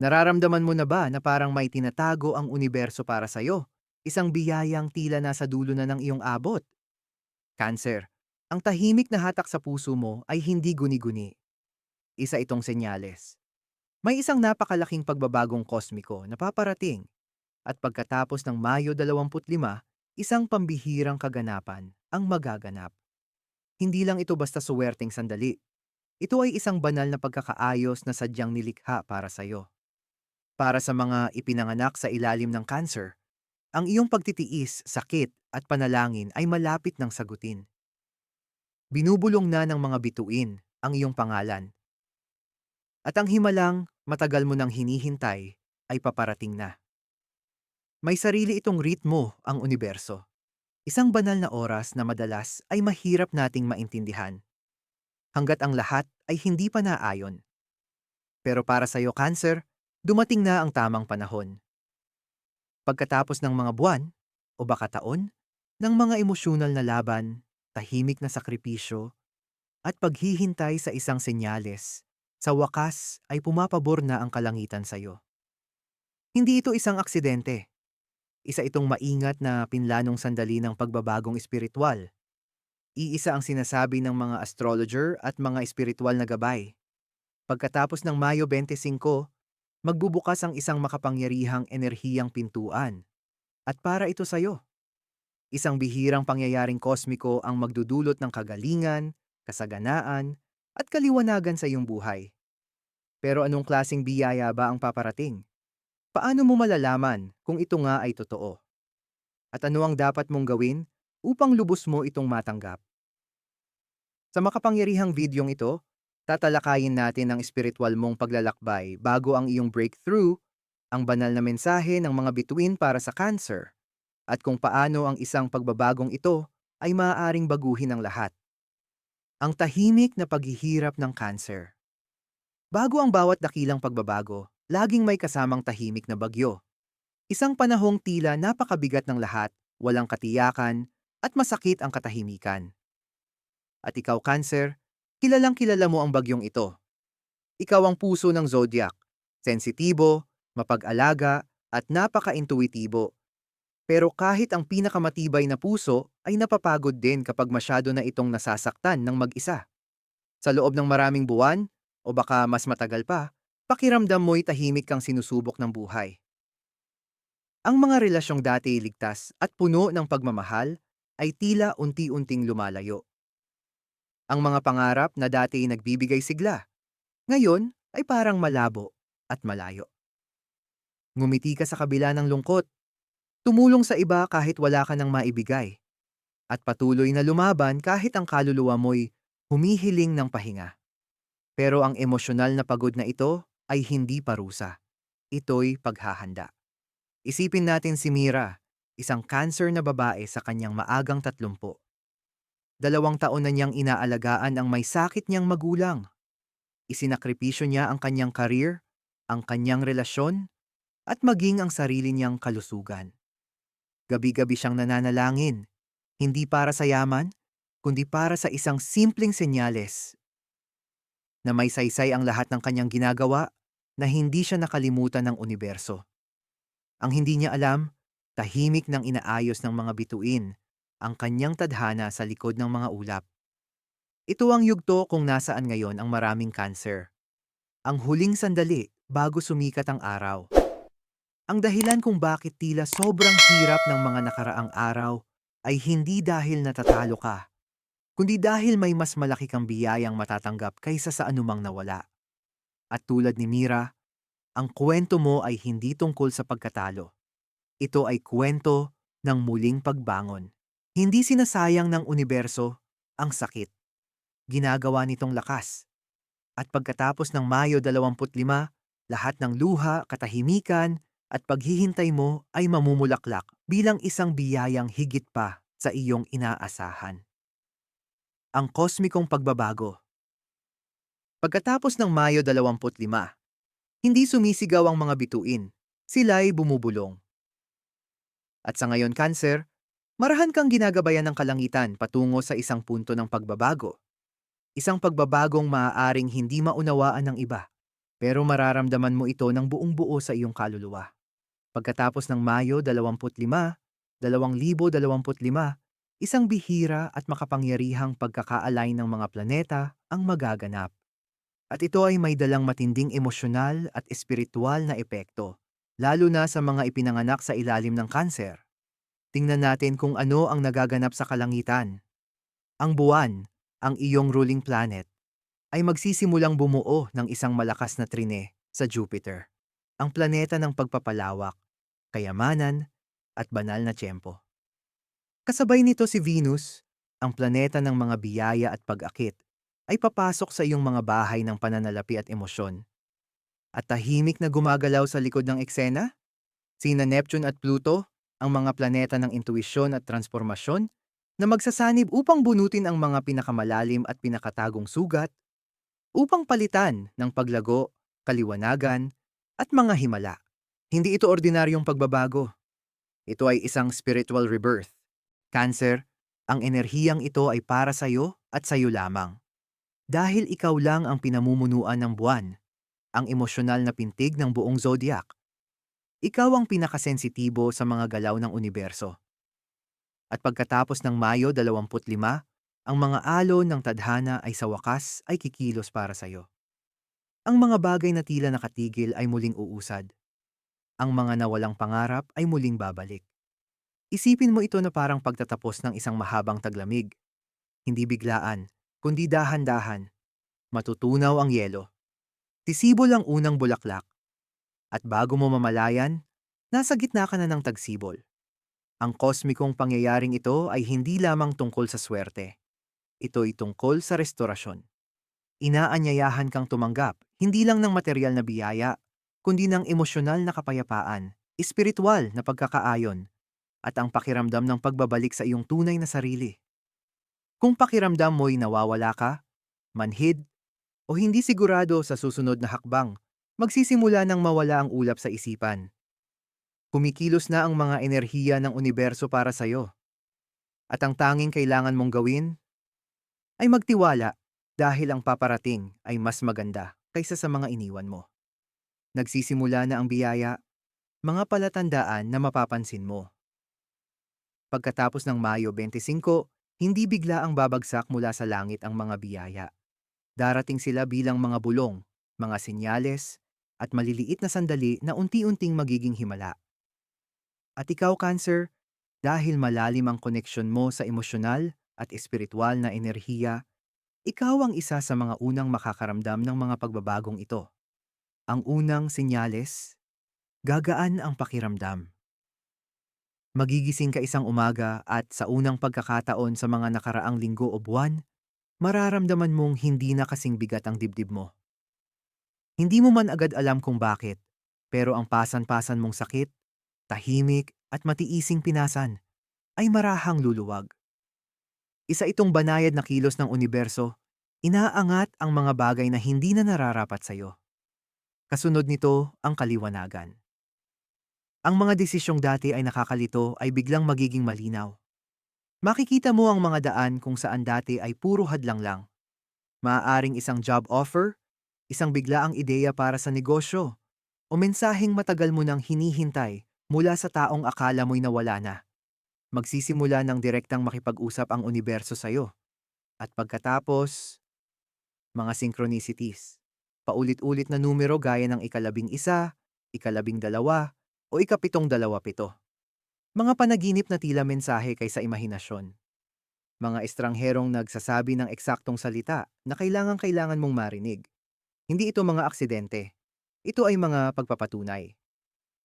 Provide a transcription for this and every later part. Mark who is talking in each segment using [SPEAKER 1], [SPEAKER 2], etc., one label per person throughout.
[SPEAKER 1] Nararamdaman mo na ba na parang may tinatago ang universo para sa'yo? Isang biyayang tila nasa dulo na ng iyong abot. Cancer, ang tahimik na hatak sa puso mo ay hindi guni-guni. Isa itong senyales. May isang napakalaking pagbabagong kosmiko na paparating. At pagkatapos ng Mayo 25, isang pambihirang kaganapan ang magaganap. Hindi lang ito basta suwerteng sandali. Ito ay isang banal na pagkakaayos na sadyang nilikha para sa'yo. Para sa mga ipinanganak sa ilalim ng cancer, ang iyong pagtitiis, sakit at panalangin ay malapit ng sagutin. Binubulong na ng mga bituin ang iyong pangalan. At ang himalang matagal mo nang hinihintay ay paparating na. May sarili itong ritmo ang universo. Isang banal na oras na madalas ay mahirap nating maintindihan. Hanggat ang lahat ay hindi pa naayon. Pero para sa iyo, Cancer, dumating na ang tamang panahon. Pagkatapos ng mga buwan, o baka taon, ng mga emosyonal na laban, tahimik na sakripisyo, at paghihintay sa isang senyales, sa wakas ay pumapabor na ang kalangitan sa iyo. Hindi ito isang aksidente. Isa itong maingat na pinlanong sandali ng pagbabagong espiritual. Iisa ang sinasabi ng mga astrologer at mga espiritual na gabay. Pagkatapos ng Mayo 25, magbubukas ang isang makapangyarihang enerhiyang pintuan. At para ito sa'yo. Isang bihirang pangyayaring kosmiko ang magdudulot ng kagalingan, kasaganaan, at kaliwanagan sa iyong buhay. Pero anong klasing biyaya ba ang paparating? Paano mo malalaman kung ito nga ay totoo? At ano ang dapat mong gawin upang lubos mo itong matanggap? Sa makapangyarihang videong ito, tatalakayin natin ang espiritual mong paglalakbay bago ang iyong breakthrough, ang banal na mensahe ng mga bituin para sa cancer, at kung paano ang isang pagbabagong ito ay maaaring baguhin ang lahat. Ang tahimik na paghihirap ng cancer. Bago ang bawat dakilang pagbabago, laging may kasamang tahimik na bagyo. Isang panahong tila napakabigat ng lahat, walang katiyakan, at masakit ang katahimikan. At ikaw, Cancer, Kilalang kilala mo ang bagyong ito. Ikaw ang puso ng zodiac, sensitibo, mapag-alaga, at napaka-intuitibo. Pero kahit ang pinakamatibay na puso ay napapagod din kapag masyado na itong nasasaktan ng mag-isa. Sa loob ng maraming buwan, o baka mas matagal pa, pakiramdam mo'y tahimik kang sinusubok ng buhay. Ang mga relasyong dati ligtas at puno ng pagmamahal ay tila unti-unting lumalayo. Ang mga pangarap na dati nagbibigay sigla, ngayon ay parang malabo at malayo. Ngumiti ka sa kabila ng lungkot. Tumulong sa iba kahit wala ka nang maibigay. At patuloy na lumaban kahit ang kaluluwa mo'y humihiling ng pahinga. Pero ang emosyonal na pagod na ito ay hindi parusa. Ito'y paghahanda. Isipin natin si Mira, isang cancer na babae sa kanyang maagang tatlumpo. Dalawang taon na niyang inaalagaan ang may sakit niyang magulang. Isinakripisyo niya ang kanyang karir, ang kanyang relasyon, at maging ang sarili niyang kalusugan. Gabi-gabi siyang nananalangin, hindi para sa yaman, kundi para sa isang simpleng senyales na may saysay ang lahat ng kanyang ginagawa na hindi siya nakalimutan ng universo. Ang hindi niya alam, tahimik ng inaayos ng mga bituin ang kanyang tadhana sa likod ng mga ulap. Ito ang yugto kung nasaan ngayon ang maraming cancer. Ang huling sandali bago sumikat ang araw. Ang dahilan kung bakit tila sobrang hirap ng mga nakaraang araw ay hindi dahil natatalo ka, kundi dahil may mas malaki kang biyayang matatanggap kaysa sa anumang nawala. At tulad ni Mira, ang kwento mo ay hindi tungkol sa pagkatalo. Ito ay kwento ng muling pagbangon. Hindi sinasayang ng universo ang sakit. Ginagawa nitong lakas. At pagkatapos ng Mayo 25, lahat ng luha, katahimikan, at paghihintay mo ay mamumulaklak bilang isang biyayang higit pa sa iyong inaasahan. Ang kosmikong pagbabago Pagkatapos ng Mayo 25, hindi sumisigaw ang mga bituin, sila'y bumubulong. At sa ngayon, Cancer, Marahan kang ginagabayan ng kalangitan patungo sa isang punto ng pagbabago. Isang pagbabagong maaaring hindi maunawaan ng iba. pero mararamdaman mo ito ng buong buo sa iyong kaluluwa. Pagkatapos ng Mayo 25, 2025, isang bihira at makapangyarihang pagkaka-align ng mga planeta ang magaganap. At ito ay may dalang matinding emosyonal at espiritual na epekto, lalo na sa mga ipinanganak sa ilalim ng kanser. Tingnan natin kung ano ang nagaganap sa kalangitan. Ang buwan, ang iyong ruling planet, ay magsisimulang bumuo ng isang malakas na trine sa Jupiter, ang planeta ng pagpapalawak, kayamanan, at banal na tiyempo. Kasabay nito si Venus, ang planeta ng mga biyaya at pag-akit, ay papasok sa iyong mga bahay ng pananalapi at emosyon. At tahimik na gumagalaw sa likod ng eksena? Sina Neptune at Pluto, ang mga planeta ng intuisyon at transformasyon, na magsasanib upang bunutin ang mga pinakamalalim at pinakatagong sugat upang palitan ng paglago, kaliwanagan, at mga himala. Hindi ito ordinaryong pagbabago. Ito ay isang spiritual rebirth. Cancer, ang enerhiyang ito ay para sa iyo at sa iyo lamang. Dahil ikaw lang ang pinamumunuan ng buwan, ang emosyonal na pintig ng buong zodiac. Ikaw ang pinakasensitibo sa mga galaw ng universo. At pagkatapos ng Mayo 25, ang mga alon ng tadhana ay sa wakas ay kikilos para sa iyo. Ang mga bagay na tila nakatigil ay muling uusad. Ang mga nawalang pangarap ay muling babalik. Isipin mo ito na parang pagtatapos ng isang mahabang taglamig. Hindi biglaan, kundi dahan-dahan. Matutunaw ang yelo. Sisibol ang unang bulaklak. At bago mo mamalayan, nasa gitna ka na ng tagsibol. Ang kosmikong pangyayaring ito ay hindi lamang tungkol sa swerte. Ito'y tungkol sa restorasyon. Inaanyayahan kang tumanggap, hindi lang ng material na biyaya, kundi ng emosyonal na kapayapaan, espiritual na pagkakaayon, at ang pakiramdam ng pagbabalik sa iyong tunay na sarili. Kung pakiramdam mo'y nawawala ka, manhid, o hindi sigurado sa susunod na hakbang, magsisimula ng mawala ang ulap sa isipan. Kumikilos na ang mga enerhiya ng universo para sa iyo. At ang tanging kailangan mong gawin ay magtiwala dahil ang paparating ay mas maganda kaysa sa mga iniwan mo. Nagsisimula na ang biyaya, mga palatandaan na mapapansin mo. Pagkatapos ng Mayo 25, hindi bigla ang babagsak mula sa langit ang mga biyaya. Darating sila bilang mga bulong, mga senyales, at maliliit na sandali na unti-unting magiging himala. At ikaw, Cancer, dahil malalim ang koneksyon mo sa emosyonal at espiritual na enerhiya, ikaw ang isa sa mga unang makakaramdam ng mga pagbabagong ito. Ang unang senyales, gagaan ang pakiramdam. Magigising ka isang umaga at sa unang pagkakataon sa mga nakaraang linggo o buwan, mararamdaman mong hindi na kasing bigat ang dibdib mo. Hindi mo man agad alam kung bakit, pero ang pasan-pasan mong sakit, tahimik at matiising pinasan ay marahang luluwag. Isa itong banayad na kilos ng universo, inaangat ang mga bagay na hindi na nararapat sa iyo. Kasunod nito ang kaliwanagan. Ang mga desisyong dati ay nakakalito ay biglang magiging malinaw. Makikita mo ang mga daan kung saan dati ay puro hadlang lang. Maaaring isang job offer, isang biglaang ideya para sa negosyo, o mensaheng matagal mo nang hinihintay mula sa taong akala mo'y nawala na magsisimula ng direktang makipag-usap ang universo sa iyo. At pagkatapos, mga synchronicities. Paulit-ulit na numero gaya ng ikalabing isa, ikalabing dalawa, o ikapitong dalawa pito. Mga panaginip na tila mensahe kaysa imahinasyon. Mga estrangherong nagsasabi ng eksaktong salita na kailangan-kailangan mong marinig. Hindi ito mga aksidente. Ito ay mga pagpapatunay.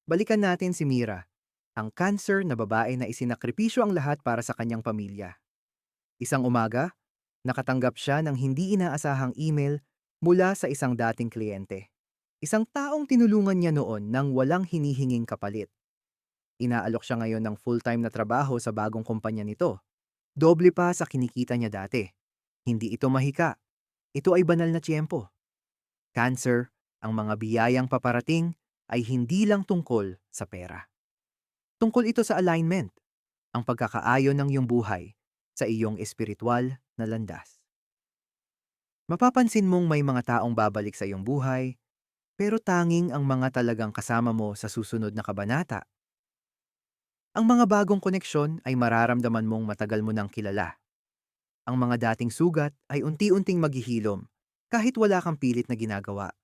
[SPEAKER 1] Balikan natin si Mira, ang cancer na babae na isinakripisyo ang lahat para sa kanyang pamilya. Isang umaga, nakatanggap siya ng hindi inaasahang email mula sa isang dating kliyente. Isang taong tinulungan niya noon nang walang hinihinging kapalit. Inaalok siya ngayon ng full-time na trabaho sa bagong kumpanya nito. Doble pa sa kinikita niya dati. Hindi ito mahika. Ito ay banal na tiyempo. Cancer, ang mga biyayang paparating ay hindi lang tungkol sa pera. Tungkol ito sa alignment, ang pagkakaayon ng iyong buhay sa iyong espiritual na landas. Mapapansin mong may mga taong babalik sa iyong buhay, pero tanging ang mga talagang kasama mo sa susunod na kabanata. Ang mga bagong koneksyon ay mararamdaman mong matagal mo nang kilala. Ang mga dating sugat ay unti-unting maghihilom kahit wala kang pilit na ginagawa.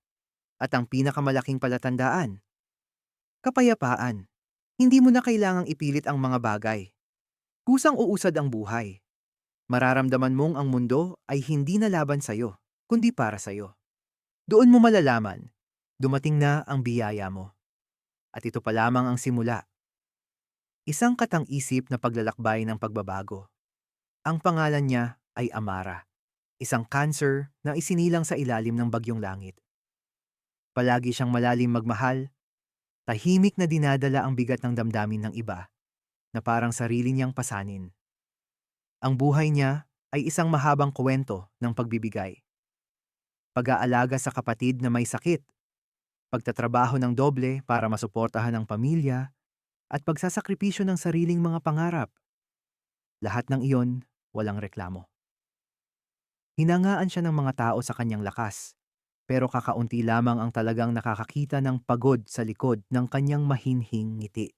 [SPEAKER 1] At ang pinakamalaking palatandaan, kapayapaan. Hindi mo na kailangang ipilit ang mga bagay. Kusang uusad ang buhay. Mararamdaman mong ang mundo ay hindi na laban sa'yo, kundi para sa'yo. Doon mo malalaman, dumating na ang biyaya mo. At ito pa lamang ang simula. Isang katang-isip na paglalakbay ng pagbabago. Ang pangalan niya ay Amara, isang cancer na isinilang sa ilalim ng bagyong langit. Palagi siyang malalim magmahal, tahimik na dinadala ang bigat ng damdamin ng iba, na parang sarili niyang pasanin. Ang buhay niya ay isang mahabang kwento ng pagbibigay. Pag-aalaga sa kapatid na may sakit, pagtatrabaho ng doble para masuportahan ang pamilya, at pagsasakripisyo ng sariling mga pangarap. Lahat ng iyon, walang reklamo. Hinangaan siya ng mga tao sa kanyang lakas, pero kakaunti lamang ang talagang nakakakita ng pagod sa likod ng kanyang mahinhing ngiti.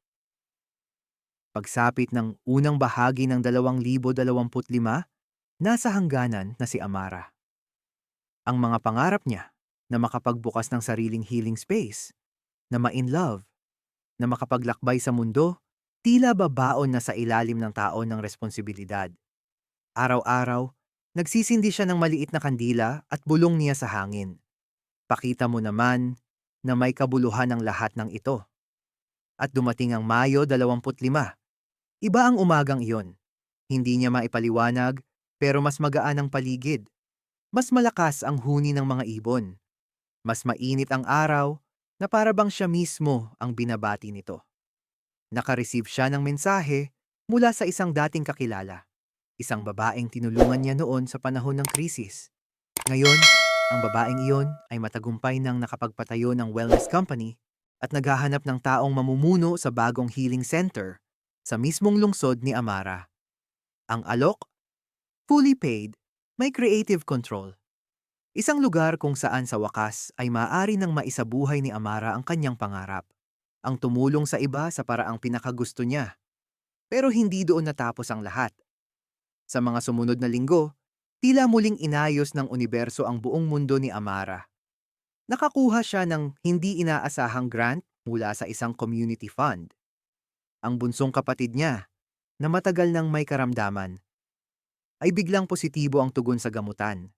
[SPEAKER 1] Pagsapit ng unang bahagi ng 2025, nasa hangganan na si Amara. Ang mga pangarap niya na makapagbukas ng sariling healing space, na ma-in love, na makapaglakbay sa mundo, tila babaon na sa ilalim ng taon ng responsibilidad. Araw-araw, nagsisindi siya ng maliit na kandila at bulong niya sa hangin. Pakita mo naman na may kabuluhan ang lahat ng ito. At dumating ang Mayo 25. Iba ang umagang iyon. Hindi niya maipaliwanag, pero mas magaan ang paligid. Mas malakas ang huni ng mga ibon. Mas mainit ang araw na para bang siya mismo ang binabati nito. Nakareceive siya ng mensahe mula sa isang dating kakilala, isang babaeng tinulungan niya noon sa panahon ng krisis. Ngayon, ang babaeng iyon ay matagumpay ng nakapagpatayo ng wellness company at naghahanap ng taong mamumuno sa bagong healing center sa mismong lungsod ni Amara. Ang alok, fully paid, may creative control Isang lugar kung saan sa wakas ay maaari nang maisabuhay ni Amara ang kanyang pangarap. Ang tumulong sa iba sa paraang pinakagusto niya. Pero hindi doon natapos ang lahat. Sa mga sumunod na linggo, tila muling inayos ng universo ang buong mundo ni Amara. Nakakuha siya ng hindi inaasahang grant mula sa isang community fund. Ang bunsong kapatid niya, na matagal nang may karamdaman, ay biglang positibo ang tugon sa gamutan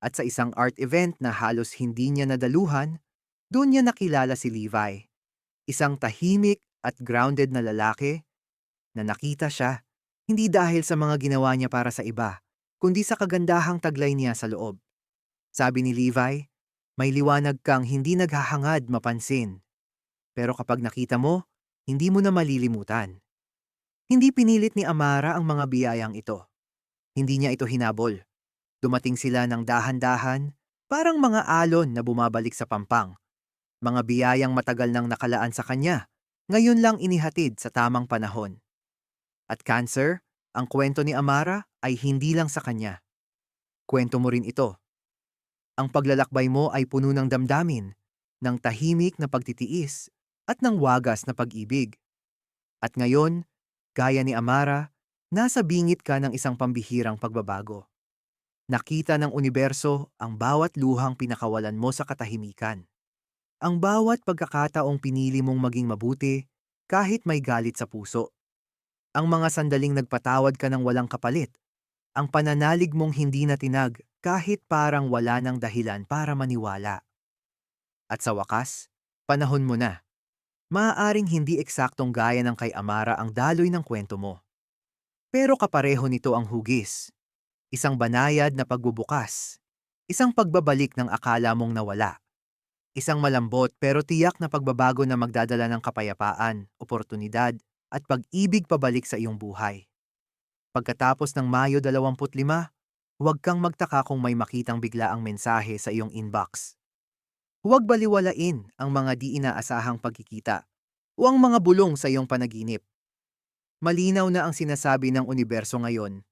[SPEAKER 1] at sa isang art event na halos hindi niya nadaluhan, doon niya nakilala si Levi, isang tahimik at grounded na lalaki na nakita siya hindi dahil sa mga ginawa niya para sa iba, kundi sa kagandahang taglay niya sa loob. Sabi ni Levi, may liwanag kang hindi naghahangad mapansin. Pero kapag nakita mo, hindi mo na malilimutan. Hindi pinilit ni Amara ang mga biyayang ito. Hindi niya ito hinabol. Dumating sila ng dahan-dahan, parang mga alon na bumabalik sa pampang. Mga biyayang matagal nang nakalaan sa kanya, ngayon lang inihatid sa tamang panahon. At cancer, ang kwento ni Amara ay hindi lang sa kanya. Kwento mo rin ito. Ang paglalakbay mo ay puno ng damdamin, ng tahimik na pagtitiis, at ng wagas na pag-ibig. At ngayon, gaya ni Amara, nasa bingit ka ng isang pambihirang pagbabago. Nakita ng universo ang bawat luhang pinakawalan mo sa katahimikan. Ang bawat pagkakataong pinili mong maging mabuti kahit may galit sa puso. Ang mga sandaling nagpatawad ka ng walang kapalit. Ang pananalig mong hindi na tinag kahit parang wala ng dahilan para maniwala. At sa wakas, panahon mo na. Maaaring hindi eksaktong gaya ng kay Amara ang daloy ng kwento mo. Pero kapareho nito ang hugis, Isang banayad na pagbubukas. Isang pagbabalik ng akala mong nawala. Isang malambot pero tiyak na pagbabago na magdadala ng kapayapaan, oportunidad, at pag-ibig pabalik sa iyong buhay. Pagkatapos ng Mayo 25, huwag kang magtaka kung may makitang bigla ang mensahe sa iyong inbox. Huwag baliwalain ang mga di inaasahang pagkikita o ang mga bulong sa iyong panaginip. Malinaw na ang sinasabi ng universo ngayon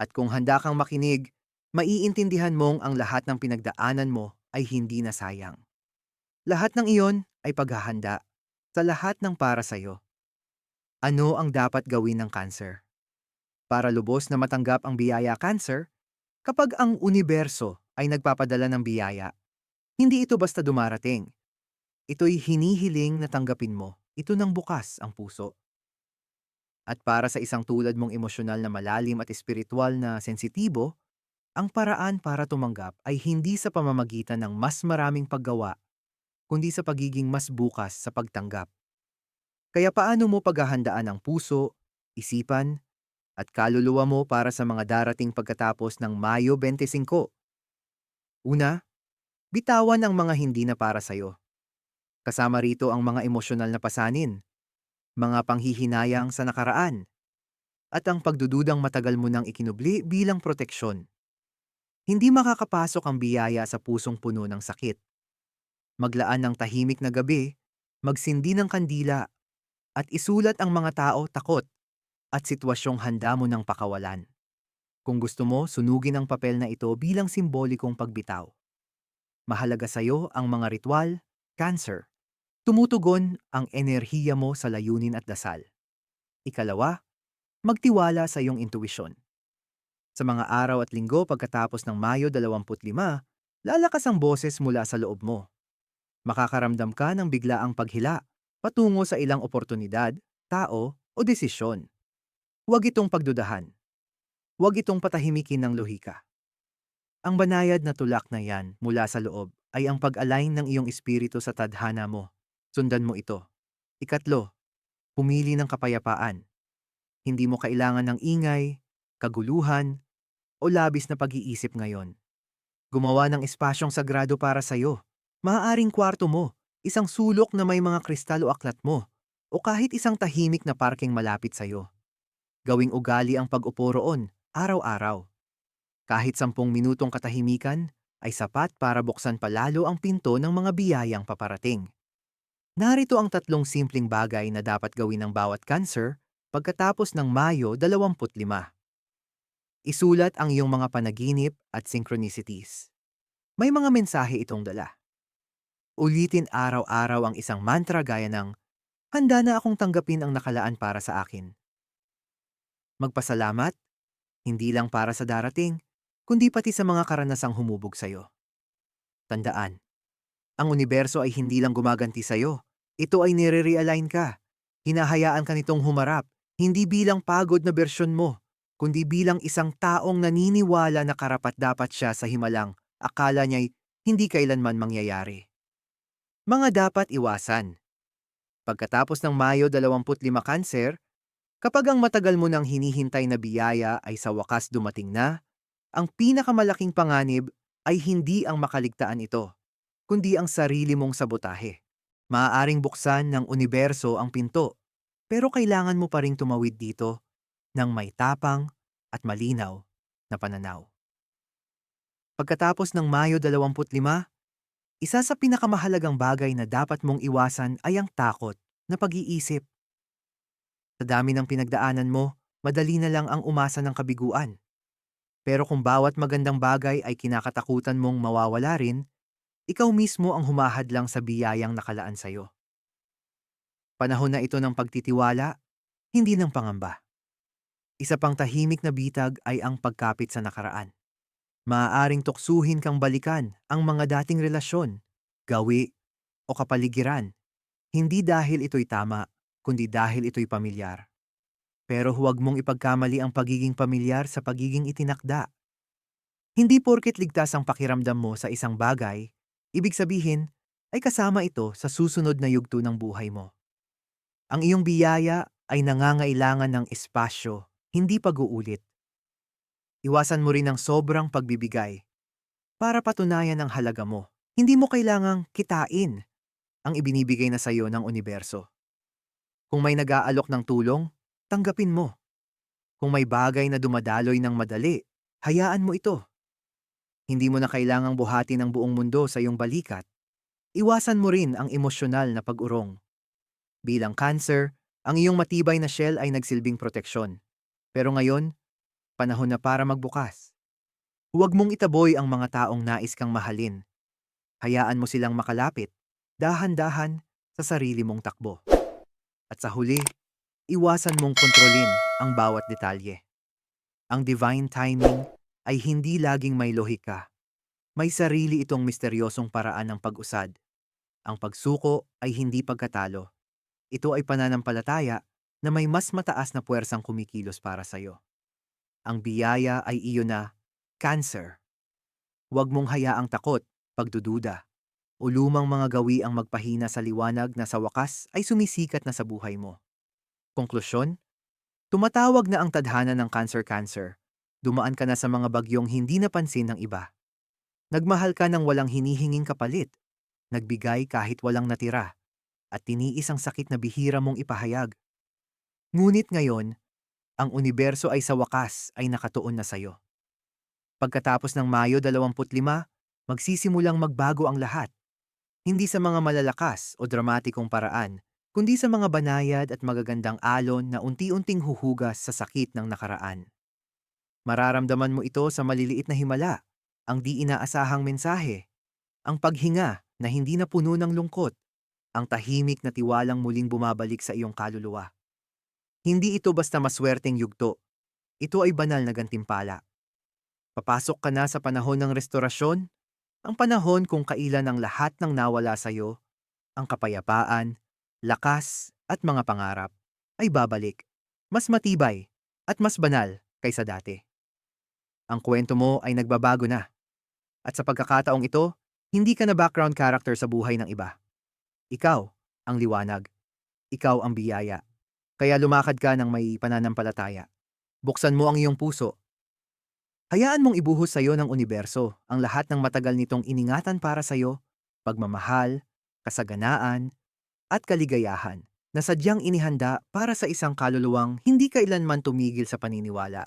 [SPEAKER 1] at kung handa kang makinig, maiintindihan mong ang lahat ng pinagdaanan mo ay hindi na sayang. Lahat ng iyon ay paghahanda sa lahat ng para sa'yo. Ano ang dapat gawin ng cancer? Para lubos na matanggap ang biyaya cancer, kapag ang universo ay nagpapadala ng biyaya, hindi ito basta dumarating. Ito'y hinihiling na tanggapin mo. Ito nang bukas ang puso. At para sa isang tulad mong emosyonal na malalim at espiritual na sensitibo, ang paraan para tumanggap ay hindi sa pamamagitan ng mas maraming paggawa, kundi sa pagiging mas bukas sa pagtanggap. Kaya paano mo paghahandaan ang puso, isipan, at kaluluwa mo para sa mga darating pagkatapos ng Mayo 25? Una, bitawan ang mga hindi na para sa'yo. Kasama rito ang mga emosyonal na pasanin, mga panghihinayang sa nakaraan, at ang pagdududang matagal mo nang ikinubli bilang proteksyon. Hindi makakapasok ang biyaya sa pusong puno ng sakit. Maglaan ng tahimik na gabi, magsindi ng kandila, at isulat ang mga tao takot at sitwasyong handa mo ng pakawalan. Kung gusto mo, sunugin ang papel na ito bilang simbolikong pagbitaw. Mahalaga sa iyo ang mga ritual, cancer, Tumutugon ang enerhiya mo sa layunin at dasal. Ikalawa, magtiwala sa iyong intuwisyon. Sa mga araw at linggo pagkatapos ng Mayo 25, lalakas ang boses mula sa loob mo. Makakaramdam ka ng biglaang paghila patungo sa ilang oportunidad, tao o desisyon. Huwag itong pagdudahan. Huwag itong patahimikin ng lohika. Ang banayad na tulak na yan mula sa loob ay ang pag-align ng iyong espiritu sa tadhana mo Sundan mo ito. Ikatlo, pumili ng kapayapaan. Hindi mo kailangan ng ingay, kaguluhan, o labis na pag-iisip ngayon. Gumawa ng espasyong sagrado para sa iyo. Maaaring kwarto mo, isang sulok na may mga kristal o aklat mo, o kahit isang tahimik na parking malapit sa iyo. Gawing ugali ang pag-upo roon, araw-araw. Kahit sampung minutong katahimikan, ay sapat para buksan palalo ang pinto ng mga biyayang paparating. Narito ang tatlong simpleng bagay na dapat gawin ng bawat cancer pagkatapos ng Mayo 25. Isulat ang iyong mga panaginip at synchronicities. May mga mensahe itong dala. Ulitin araw-araw ang isang mantra gaya ng, Handa na akong tanggapin ang nakalaan para sa akin. Magpasalamat, hindi lang para sa darating, kundi pati sa mga karanasang humubog sa iyo. Tandaan, ang universo ay hindi lang gumaganti sa iyo, ito ay nire-realign ka. Hinahayaan ka nitong humarap, hindi bilang pagod na bersyon mo, kundi bilang isang taong naniniwala na karapat-dapat siya sa himalang akala niya'y hindi kailanman mangyayari. Mga dapat iwasan. Pagkatapos ng Mayo 25 Cancer, kapag ang matagal mo nang hinihintay na biyaya ay sa wakas dumating na, ang pinakamalaking panganib ay hindi ang makaligtaan ito, kundi ang sarili mong sabotahe. Maaaring buksan ng universo ang pinto, pero kailangan mo pa ring tumawid dito ng may tapang at malinaw na pananaw. Pagkatapos ng Mayo 25, isa sa pinakamahalagang bagay na dapat mong iwasan ay ang takot na pag-iisip. Sa dami ng pinagdaanan mo, madali na lang ang umasa ng kabiguan. Pero kung bawat magandang bagay ay kinakatakutan mong mawawala rin, ikaw mismo ang humahadlang sa biyayang nakalaan sa iyo. Panahon na ito ng pagtitiwala, hindi ng pangamba. Isa pang tahimik na bitag ay ang pagkapit sa nakaraan. Maaaring tuksuhin kang balikan ang mga dating relasyon, gawi, o kapaligiran, hindi dahil ito'y tama, kundi dahil ito'y pamilyar. Pero huwag mong ipagkamali ang pagiging pamilyar sa pagiging itinakda. Hindi porket ligtas ang pakiramdam mo sa isang bagay, Ibig sabihin, ay kasama ito sa susunod na yugto ng buhay mo. Ang iyong biyaya ay nangangailangan ng espasyo, hindi pag-uulit. Iwasan mo rin ang sobrang pagbibigay. Para patunayan ang halaga mo, hindi mo kailangang kitain ang ibinibigay na sa iyo ng universo. Kung may nag-aalok ng tulong, tanggapin mo. Kung may bagay na dumadaloy ng madali, hayaan mo ito. Hindi mo na kailangang buhatin ang buong mundo sa iyong balikat. Iwasan mo rin ang emosyonal na pag-urong. Bilang cancer, ang iyong matibay na shell ay nagsilbing proteksyon. Pero ngayon, panahon na para magbukas. Huwag mong itaboy ang mga taong nais kang mahalin. Hayaan mo silang makalapit. dahan-dahan sa sarili mong takbo. At sa huli, iwasan mong kontrolin ang bawat detalye. Ang divine timing ay hindi laging may lohika. May sarili itong misteryosong paraan ng pag-usad. Ang pagsuko ay hindi pagkatalo. Ito ay pananampalataya na may mas mataas na puwersang kumikilos para sa'yo. Ang biyaya ay iyo na, Cancer. Huwag mong hayaang takot, pagdududa, o lumang mga gawi ang magpahina sa liwanag na sa wakas ay sumisikat na sa buhay mo. Konklusyon? Tumatawag na ang tadhana ng cancer-cancer. Dumaan ka na sa mga bagyong hindi napansin ng iba. Nagmahal ka ng walang hinihinging kapalit. Nagbigay kahit walang natira. At tiniis ang sakit na bihira mong ipahayag. Ngunit ngayon, ang universo ay sa wakas ay nakatuon na sa'yo. Pagkatapos ng Mayo 25, magsisimulang magbago ang lahat. Hindi sa mga malalakas o dramatikong paraan, kundi sa mga banayad at magagandang alon na unti-unting huhugas sa sakit ng nakaraan. Mararamdaman mo ito sa maliliit na himala, ang di inaasahang mensahe, ang paghinga na hindi na puno ng lungkot, ang tahimik na tiwalang muling bumabalik sa iyong kaluluwa. Hindi ito basta maswerteng yugto. Ito ay banal na gantimpala. Papasok ka na sa panahon ng restorasyon, ang panahon kung kailan ang lahat ng nawala sa iyo, ang kapayapaan, lakas at mga pangarap ay babalik, mas matibay at mas banal kaysa dati. Ang kwento mo ay nagbabago na. At sa pagkakataong ito, hindi ka na background character sa buhay ng iba. Ikaw ang liwanag. Ikaw ang biyaya. Kaya lumakad ka ng may pananampalataya. Buksan mo ang iyong puso Hayaan mong ibuhos sa iyo ng universo ang lahat ng matagal nitong iningatan para sa iyo, pagmamahal, kasaganaan, at kaligayahan na sadyang inihanda para sa isang kaluluwang hindi kailanman tumigil sa paniniwala.